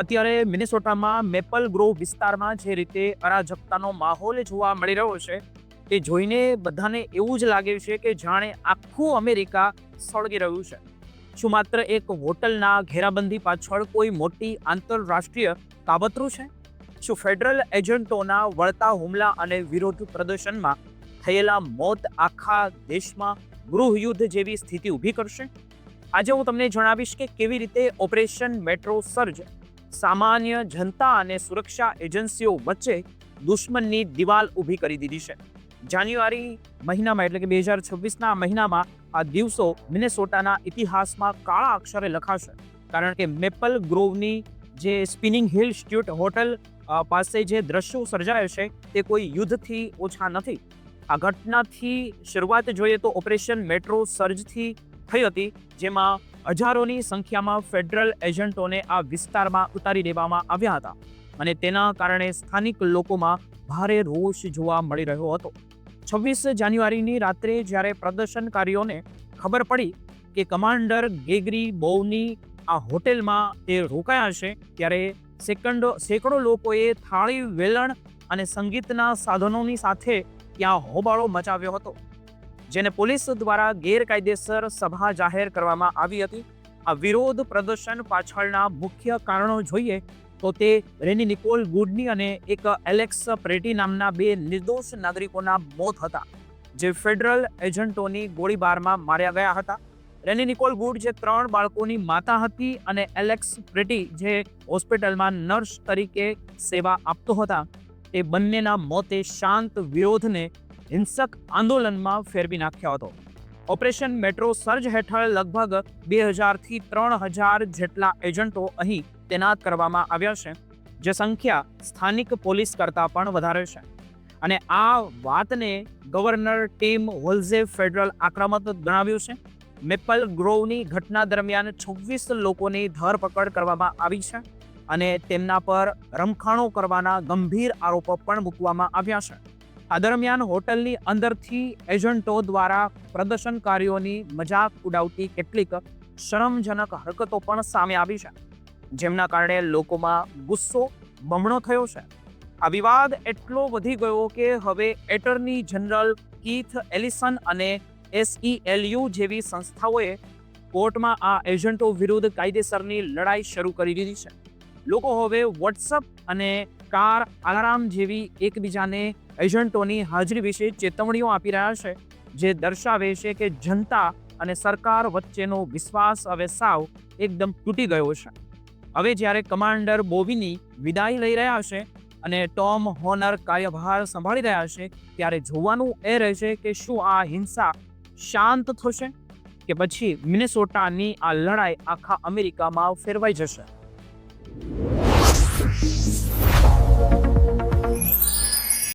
અત્યારે મિનેસોટામાં maple grove વિસ્તારમાં જે રીતે અરાજકતાનો માહોલ જોવા મળી રહ્યો છે, તે જોઈને બધાને એવું જ લાગે છે કે જાણે આખું અમેરિકા સળગી રહ્યું છે. શું માત્ર એક હોટલના ઘેરાબંધી પાછળ કોઈ મોટી આંતરરાષ્ટ્રીય કાબતરું છે? શું ફેડરલ એજન્ટોના વળતા હુમલા અને વિરોધ પ્રદર્શનમાં થયેલા મોત આખા દેશમાં ગૃહયુદ્ધ જેવી સ્થિતિ ઊભી કરશે? આજે હું તમને જણાવીશ કે કેવી રીતે ઓપરેશન મેટ્રો સર્જ સામાન્ય જનતા અને સુરક્ષા એજન્સીઓ વચ્ચે દુશ્મનની દિવાલ ઊભી કરી દીધી છે. જાન્યુઆરી મહિનામાં એટલે કે બે હજાર છવ્વીસના મહિનામાં આ દિવસો મિનેસોટાના ઇતિહાસમાં કાળા અક્ષરે લખાશે. કારણ કે મેપલ ગ્રોવની જે સ્પિનિંગ હિલ સ્ટ્યુટ હોટલ પાસે જે દ્રશ્યો સર્જાય છે તે કોઈ યુદ્ધથી ઓછા નથી. આ ઘટનાથી શરૂઆત જોઈએ તો ઓપરેશન મેટ્રો સર્જથી થઈ હતી, જેમાં હજારોની સંખ્યામાં ફેડરલ એજન્ટોને આ વિસ્તારમાં ઉતારી દેવામાં આવ્યા હતા અને તેના કારણે સ્થાનિક લોકોમાં ભારે રોષ જોવા મળી રહ્યો હતો. છવ્વીસ જાન્યુઆરીની રાત્રે જ્યારે પ્રદર્શનકારીઓને ખબર પડી કે કમાન્ડર ગેગરી બોવની આ હોટેલમાં તે રોકાયા છે, ત્યારે સેકન્ડો, સેંકડો લોકોએ થાળી, વેલણ અને સંગીતના સાધનોની સાથે ત્યાં હોબાળો મચાવ્યો હતો. જેને પોલીસ દ્વારા ગેરકાયદેસર સભા જાહેર કરવામાં આવી હતી. આ વિરોધ પ્રદર્શન પાછળના મુખ્ય કારણો જોઈએ તો તે રેની નિકોલ ગુડની અને એક એલેક્સ પ્રેટી નામના બે નિર્દોષ નાગરિકોના મોત હતા, જે ફેડરલ એજન્ટોની ગોળીબારમાં માર્યા ગયા હતા. રેની નિકોલ ગુડ જે ત્રણ બાળકોની માતા હતી અને એલેક્સ પ્રેટી જે હોસ્પિટલમાં નર્સ તરીકે સેવા આપતો હતા, તે બંનેના મોતે શાંત વિરોધને હિંસક આંદોલનમાં ફેરવી નાખ્યો હતો. ઓપરેશન મેટ્રો સર્જ હેઠળ લગભગ બે હજારથી ત્રણ હજાર જેટલા એજન્ટો અહીં તૈનાત કરવામાં આવ્યા છે, જે સંખ્યા સ્થાનિક પોલીસ કરતાં પણ વધારે છે. અને આ વાતને ગવર્નર ટીમ હોલ્ઝે ફેડરલ આક્રમક ગણાવ્યું છે. મેપલ ગ્રોવની ઘટના દરમિયાન છવ્વીસ લોકોની ધરપકડ કરવામાં આવી છે અને તેમના પર રમખાણો કરવાના ગંભીર આરોપો પણ મૂકવામાં આવ્યા છે. આ દરમિયાન હોટલની અંદરથી એજન્ટો દ્વારા પ્રદર્શનકારીઓની મજાક ઉડાવતી કેટલીક શરમજનક હરકતો પણ સામે આવી છે, જેમના કારણે લોકોમાં ગુસ્સો બમણો થયો છે. આ વિવાદ એટલો વધી ગયો કે હવે એટર્ની જનરલ કીથ એલિસન અને એસઈએલયુ જેવી સંસ્થાઓએ કોર્ટમાં આ એજન્ટો વિરુદ્ધ કાયદેસરની લડાઈ શરૂ કરી દીધી છે. લોકો હવે વોટ્સઅપ અને કાર અલાર્મ જેવી એકબીજાને એજન્ટોની હાજરી વિશે ચેતવણીઓ આપી રહ્યા છે, જે દર્શાવે છે કે જનતા અને સરકાર વચ્ચેનો વિશ્વાસ હવે સાવ એકદમ તૂટી ગયો છે. હવે જ્યારે કમાન્ડર બોવીની વિદાય લઈ રહ્યા છે અને ટોમ હોનર કાર્યભાર સંભાળી રહ્યા છે, ત્યારે જોવાનું એ રહેશે કે શું આ હિંસા શાંત થશે કે પછી મિનેસોટાની આ લડાઈ આખા અમેરિકામાં ફેરવાઈ જશે?